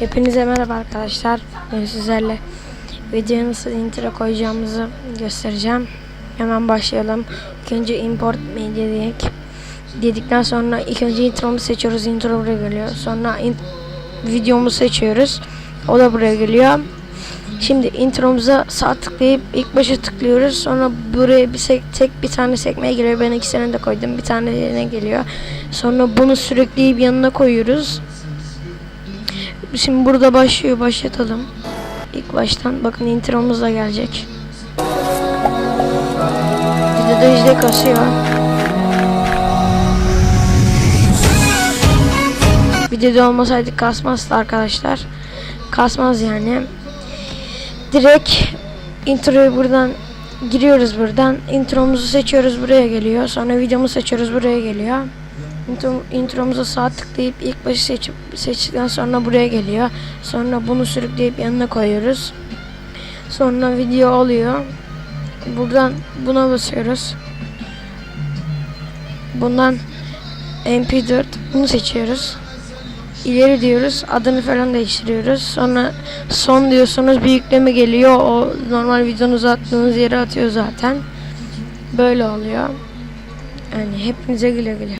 Hepinize merhaba arkadaşlar. Ben sizlerle videoya nasıl intro koyacağımızı göstereceğim. Hemen başlayalım. İlk önce import media dedik. Dedikten sonra ilk önce intromuzu seçiyoruz. Intro buraya geliyor. Sonra in- videomuzu seçiyoruz. O da buraya geliyor. Şimdi intromuza sağ tıklayıp ilk başa tıklıyoruz. Sonra buraya bir sek- tek bir tane sekmeye geliyor. Ben ikisini de koydum. Bir tane yerine geliyor. Sonra bunu sürükleyip yanına koyuyoruz. Şimdi burada başlıyor. Başlatalım. İlk baştan bakın intromuz da gelecek. Videoda işte kasıyor. Videoda olmasaydı kasmazdı arkadaşlar. Kasmaz yani. Direkt introyu buradan giriyoruz buradan. Intromuzu seçiyoruz buraya geliyor. Sonra videomuzu seçiyoruz buraya geliyor. Intro, intromuza sağ tıklayıp ilk başı seçip seçtikten sonra buraya geliyor. Sonra bunu sürükleyip yanına koyuyoruz. Sonra video oluyor. Buradan buna basıyoruz. Bundan MP4 bunu seçiyoruz. İleri diyoruz. Adını falan değiştiriyoruz. Sonra son diyorsunuz bir yükleme geliyor. O normal videonuzu attığınız yere atıyor zaten. Böyle oluyor. Yani hepinize güle güle.